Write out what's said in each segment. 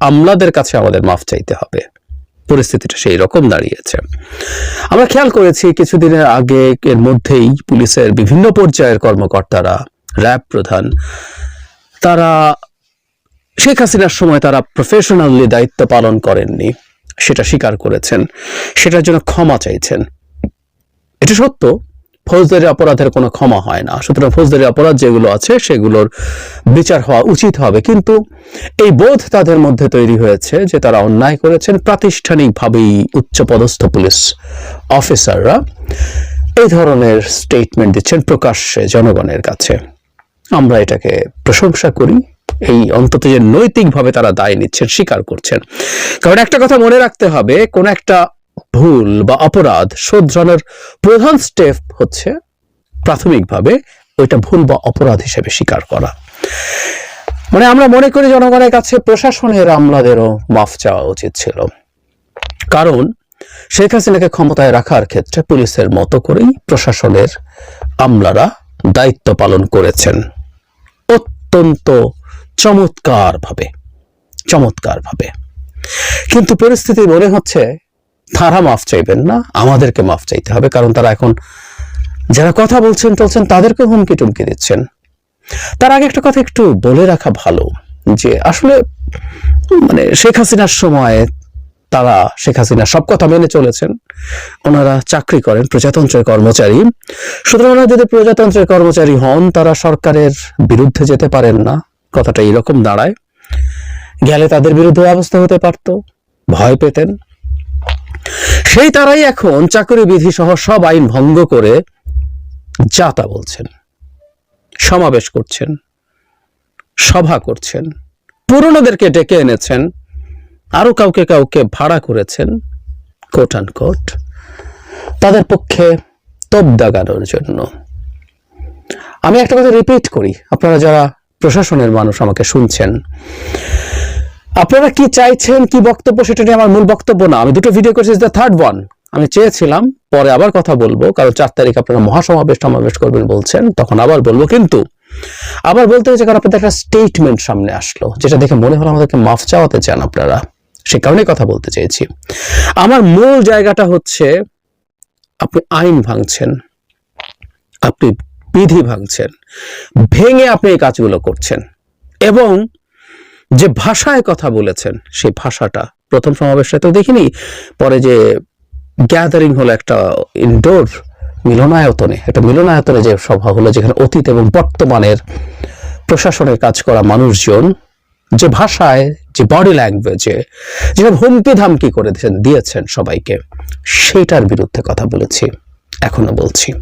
আমলাদের কাছে আমাদের মাফ চাইতে হবে। পরিস্থিতিটা সেই রকম দাঁড়িয়েছে। আমরা খেয়াল করেছি কিছুদিনের আগে এর মধ্যেই পুলিশের বিভিন্ন পর্যায়ের কর্মকর্তারা, র্যাব প্রধান, তারা শেখ হাসিনার সময় তারা প্রফেশনালি দায়িত্ব পালন করেননি। সেটা স্বীকার করেছেন। সেটার জন্য ক্ষমা চাইছেন। এটা সত্য। ফৌজদারি অপরাধের কোনো ক্ষমা হয় না। সুতরাং ফৌজদারি অপরাধ যেগুলো আছে, সেগুলোর বিচার হওয়া উচিত হবে। কিন্তু এই বোধ তাদের মধ্যে তৈরি হয়েছে যে তারা অন্যায় করেছেন। প্রাতিষ্ঠানিকভাবেই উচ্চপদস্থ পুলিশ অফিসাররা এই ধরনের স্টেটমেন্ট দিচ্ছেন প্রকাশ্যে জনগণের কাছে। আমরা এটাকে প্রশংসা করি। এই অন্তত যে নৈতিকভাবে তারা দায় নিচ্ছেন, স্বীকার করছেন। কারণ একটা কথা মনে রাখতে হবে, কোন একটা ভুল বা অপরাধ শোধরানোর প্রধান স্টেপ হচ্ছে প্রাথমিকভাবে ওইটা ভুল বা অপরাধ হিসেবে স্বীকার করা। মানে আমরা মনে করি জনগণের কাছে প্রশাসনের আমলাদেরও মাফ চাওয়া উচিত ছিল। কারণ শেখ হাসিনাকে ক্ষমতায় রাখার ক্ষেত্রে পুলিশের মতো করেই প্রশাসনের আমলারা দায়িত্ব পালন করেছেন। অত্যন্ত চমৎকার ভাবে চমৎকার ভাবে কিন্তু পরিস্থিতি মনে হচ্ছে তারা মাফ চাইবেন না, আমাদেরকে মাফ চাইতে হবে। কারণ তারা এখন যারা কথা বলছেন টলছেন তাদেরকে হুমকি টুমকি দিচ্ছেন। তার আগে একটা কথা একটু বলে রাখা ভালো, যে আসলে মানে শেখ হাসিনার সময় তারা, শেখ হাসিনা সব কথা মেনে চলেছেন। ওনারা চাকরি করেন, প্রজাতন্ত্রের কর্মচারী। সুতরাং ওনারা যদি প্রজাতন্ত্রের কর্মচারী হন, তারা সরকারের বিরুদ্ধে যেতে পারেন না। কথাটা এরকম দাঁড়ায়। গেলে তাদের বিরুদ্ধে ব্যবস্থা হতে পারত, ভয় পেতেন। সেই তারাই এখন চাকরি বিধি সহ সব আইন ভঙ্গ করে যা তা বলছেন, সমাবেশ করছেন, সভা করছেন, পুরনোদেরকে ডেকে এনেছেন, আরও কাউকে কাউকে ভাড়া করেছেন কোট অ্যান্ড কোট তাদের পক্ষে তোপ দাগানোর জন্য। আমি একটা কথা রিপিট করি, আপনারা যারা প্রশাসনের মানুষ আমাকে শুনছেন আপনারা কি চাইছেন, কি বক্তব্য, সেটা নিয়ে আমার মূল বক্তব্য না। আমি দুটো ভিডিও করেছি দ্য থার্ড ওয়ান আমি চেয়েছিলাম, পরে আবার কথা বলব, কারণ চার তারিখ আপনারা মহাসমাবেশ, সমাবেশ করবেন বলছেন, তখন আবার বলব কিন্তু, আবার বলতে হয়েছে, কারণ আপনাদের একটা স্টেটমেন্ট সামনে আসলো, যেটা দেখে মনে হলো আমাদেরকে মাফ চাওয়াতে চান আপনারা। সে কারণে কথা বলতে চেয়েছি। আমার মূল জায়গাটা হচ্ছে, আপনি আইন ভাঙছেন, আপনি বিধি ভাঙছেন, ভেঙে আপনি এই কাজগুলো করছেন, এবং যে ভাষায় কথা বলেছেন, সেই ভাষাটা। প্রথম সমাবেশে তো দেখিনি, পরে যে গ্যাদারিং হলো একটা ইনডোর মিলনায়তনে, একটা মিলনায়তনে যে সভা হলো, যেখানে অতীত এবং বর্তমানের প্রশাসনের কাজ করা মানুষজন, যে ভাষায়, যে বডি ল্যাঙ্গুয়েজে যেসব হুমকি ধামকি করে দিয়েছেন দিয়েছেন সবাইকে সেটার বিরুদ্ধে কথা বলেছি, এখনও বলছি।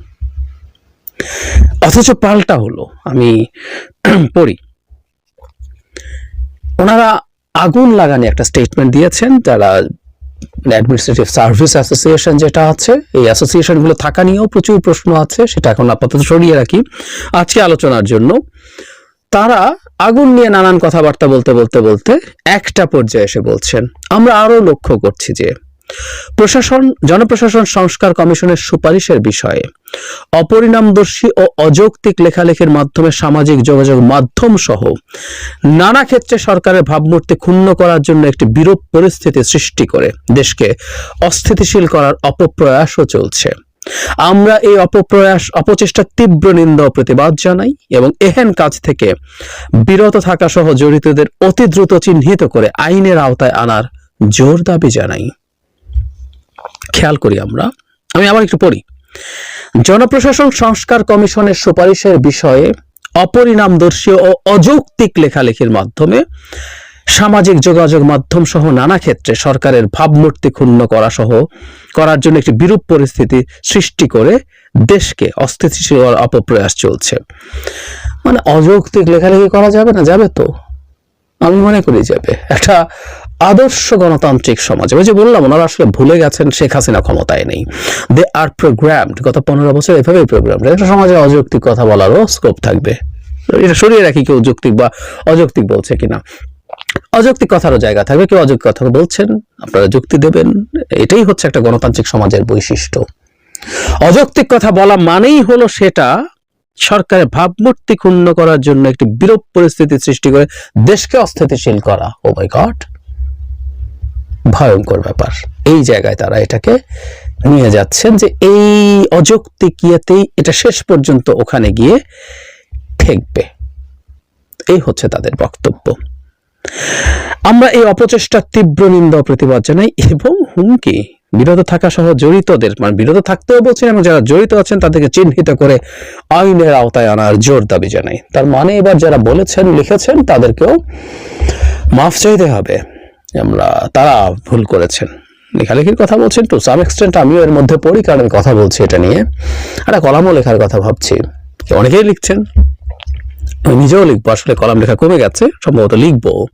অথচ পাল্টা হলো, আমি পড়ি ওনারা আগুন লাগানি একটা স্টেটমেন্ট দিয়েছেন তারা অ্যাডমিনিস্ট্রেটিভ সার্ভিস অ্যাসোসিয়েশন যেটা আছে, এই অ্যাসোসিয়েশনগুলো থাকা নিয়েও প্রচুর প্রশ্ন আছে, সেটা এখন আপাতত সরিয়ে রাখি। আজকে আলোচনার জন্য, তারা আগুন নিয়ে নানান কথাবার্তা বলতে বলতে বলতে একটা পর্যায়ে এসে বলছেন, আমরা আরও লক্ষ্য করছি যে প্রশাসন, জনপ্রশাসন সংস্কার কমিশনের সুপারিশের বিষয়ে অপরিণামদর্শী ও অযৌক্তিক লেখালেখির মাধ্যমে সামাজিক যোগাযোগ মাধ্যম সহ নানা ক্ষেত্রে সরকারের ভাবমূর্তি ক্ষুণ্ণ করার জন্য একটি বিরূপ পরিস্থিতি সৃষ্টি করে। দেশকে অস্থিতিশীল করার অপপ্রয়াসও চলছে। আমরা এই অপপ্রয়াস অপচেষ্টার তীব্র নিন্দা ও প্রতিবাদ জানাই এবং এহেন কাজ থেকে বিরত থাকা সহ জড়িতদের অতি দ্রুত চিহ্নিত করে আইনের আওতায় আনার জোর দাবি জানাই। খেয়াল করি আমরা। আমি আবার একটু পড়ি। জনপ্রশাসন সংস্কার কমিশনের সুপারিশের বিষয়ে অপরিণামদর্শী ও অযৌক্তিক লেখালেখির মাধ্যমে সামাজিক যোগাযোগ মাধ্যম সহ নানা ক্ষেত্রে সরকারের ভাবমূর্তি ক্ষুণ্ণ করা সহ করার জন্য একটি বিরূপ পরিস্থিতি সৃষ্টি করে দেশকে অস্থিতিশীল অপপ্রয়াস চলছে। মানে অযৌক্তিক লেখালেখি করা যাবে না? যাবে তো। আমি মনে করি যাবে। একটা আদর্শ গণতান্ত্রিক সমাজ। ওই যে বললাম, ওনারা আসলে ভুলে গেছেন শেখ হাসিনা ক্ষমতায় নেই। দে আর প্রোগ্রামড গত পনেরো বছর এভাবেই প্রোগ্রাম একটা সমাজে অযৌক্তিক কথা বলারও স্কোপ থাকবে। এটা সরিয়ে রাখি কেউ যৌক্তিক বা অযৌক্তিক বলছে কিনা। অযৌক্তিক কথারও জায়গা থাকবে। কেউ অযৌক্তিক কথা বলছেন, আপনারা যুক্তি দেবেন। এটাই হচ্ছে একটা গণতান্ত্রিক সমাজের বৈশিষ্ট্য। অযৌক্তিক কথা বলা মানেই হলো সেটা সরকারের ভাবমূর্তি ক্ষুণ্ণ করার জন্য একটি বিরূপ পরিস্থিতি সৃষ্টি করে দেশকে অস্থিতিশীল করা। ও মাই গড ভয়ঙ্কর ব্যাপার। এই জায়গায় তারা এটাকে নিয়ে যাচ্ছেন যে এই অযৌক্তিক ইয়েতেই এটা শেষ পর্যন্ত ওখানে গিয়ে ঠেকবে। এই হচ্ছে তাদের বক্তব্য। আমরা এই অপচেষ্টার তীব্র নিন্দা প্রতিবাদ জানাই এবং হুমকি, বিরত থাকা সহ জড়িতদের মানে বিরত থাকতেও বলছেন এবং যারা জড়িত আছেন তাদেরকে চিহ্নিত করে আইনের আওতায় আনার জোর দাবি জানাই। তার মানে এবার যারা বলেছেন, লিখেছেন, তাদেরকেও মাফ চাইতে হবে। আমরা, তারা ভুল করেছেন। লেখালেখির কথা বলছেন তো সাম এক্সটেন্ট আমিও এর মধ্যে পড়ি, কারণ কথা বলছি এটা নিয়ে। একটা কলামও লেখার কথা ভাবছি। অনেকেই লিখছেন, আমি নিজেও লিখব, আসলে কলাম লেখা কমে গেছে, সম্ভবত লিখব।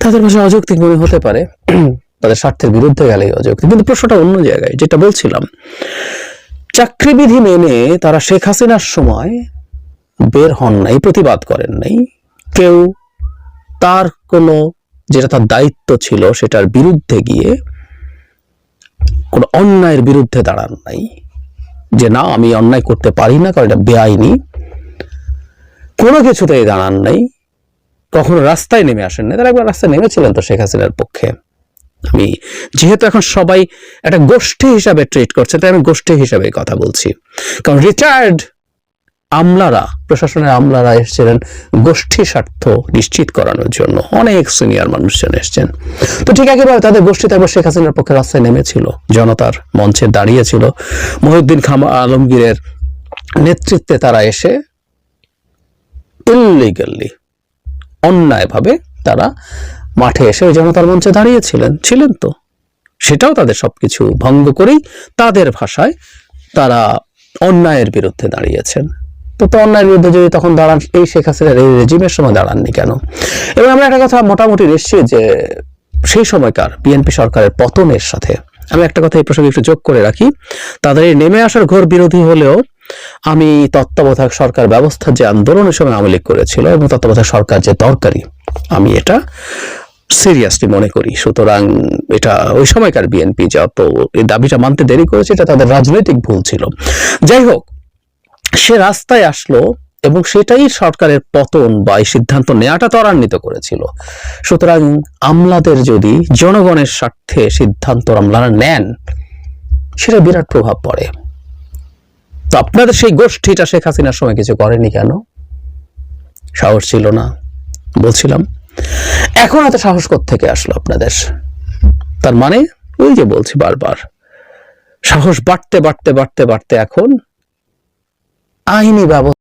তাদের ভাষা অযৌক্তিক মনে হতে পারে, তাদের স্বার্থের বিরুদ্ধে গেলেই অযৌক্তিক। কিন্তু প্রশ্নটা অন্য জায়গায়, যেটা বলছিলাম, চাকরিবিধি মেনে তারা শেখ হাসিনার সময় বের হন নাই, প্রতিবাদ করেন নাই। কেউ তার কোনো যেটা তার দায়িত্ব ছিল সেটার বিরুদ্ধে গিয়ে কোনো অন্যায়ের বিরুদ্ধে দাঁড়ান নাই। যে না, আমি অন্যায় করতে পারি না, কারণ এটা বেআইনি। কোনো কিছুতেই দাঁড়ান নাই। কখনো রাস্তায় নেমে আসেন না তারা একবার রাস্তায় নেমেছিলেন তো শেখ হাসিনার পক্ষে। আমি যেহেতু এখন সবাই একটা গোষ্ঠী হিসাবে ট্রিট করছে, তাই আমি গোষ্ঠী হিসাবে কথা বলছি। কারণ রিটায়ার্ড আমলারা, প্রশাসনের আমলারা এসেছিলেন গোষ্ঠী স্বার্থ নিশ্চিত করানোর জন্য। অনেক সিনিয়র মানুষজন এসছেন। তো ঠিক একইভাবে তাদের গোষ্ঠীতে একবার শেখ হাসিনার পক্ষে রাস্তায় নেমেছিল। জনতার মঞ্চে দাঁড়িয়েছিল। মহিউদ্দিন খামা আলমগীরের নেতৃত্বে তারা এসে ইলিগালি অন্যায়ভাবে তারা মাঠে এসে ওই জনতার মঞ্চে দাঁড়িয়েছিলেন। ছিলেন তো। সেটাও তাদের সবকিছু ভঙ্গ করেই তাদের ভাষায় তারা অন্যায়ের বিরুদ্ধে দাঁড়িয়েছেন। তো তো অন্যায়ের বিরুদ্ধে যদি তখন দাঁড়ান, এই শেখ হাসিনার এই রেজিমের সময় দাঁড়াননি কেন? এবং আমরা একটা কথা মোটামুটি নিশ্চিত যে সেই সময়কার বিএনপি সরকারের পতনের সাথে, আমি একটা কথা এই প্রসঙ্গে একটু যোগ করে রাখি, তাদের এই নেমে আসার ঘোর বিরোধী হলেও আমি তত্ত্বাবধায়ক সরকার ব্যবস্থার যে আন্দোলনের সময় আওয়ামী লীগ করেছিল এবং তত্ত্বাবধায়ক সরকার যে দরকারি, আমি এটা সিরিয়াসলি মনে করি। সুতরাং এটা ওই সময়কার বিএনপি যত এই দাবিটা মানতে দেরি করেছে, এটা তাদের রাজনৈতিক ভুল ছিল। যাই হোক সে রাস্তায় আসলো এবং সেটাই সরকারের পতন বা এই সিদ্ধান্ত নেওয়াটা ত্বরান্বিত করেছিল। সুতরাং আমলাদের যদি জনগণের স্বার্থে সিদ্ধান্ত আমলারা নেন, সেটা বিরাট প্রভাব পড়ে। তো আপনাদের সেই গোষ্ঠীটা শেখ হাসিনার সময় কিছু করেনি কেন? সাহস ছিল না, বলছিলাম। এখন এত সাহস থেকে আসলো আপনাদের? তার মানে ওই যে বলছি বারবার, সাহস বাড়তে বাড়তে বাড়তে বাড়তে এখন আইনি ব্যবস্থা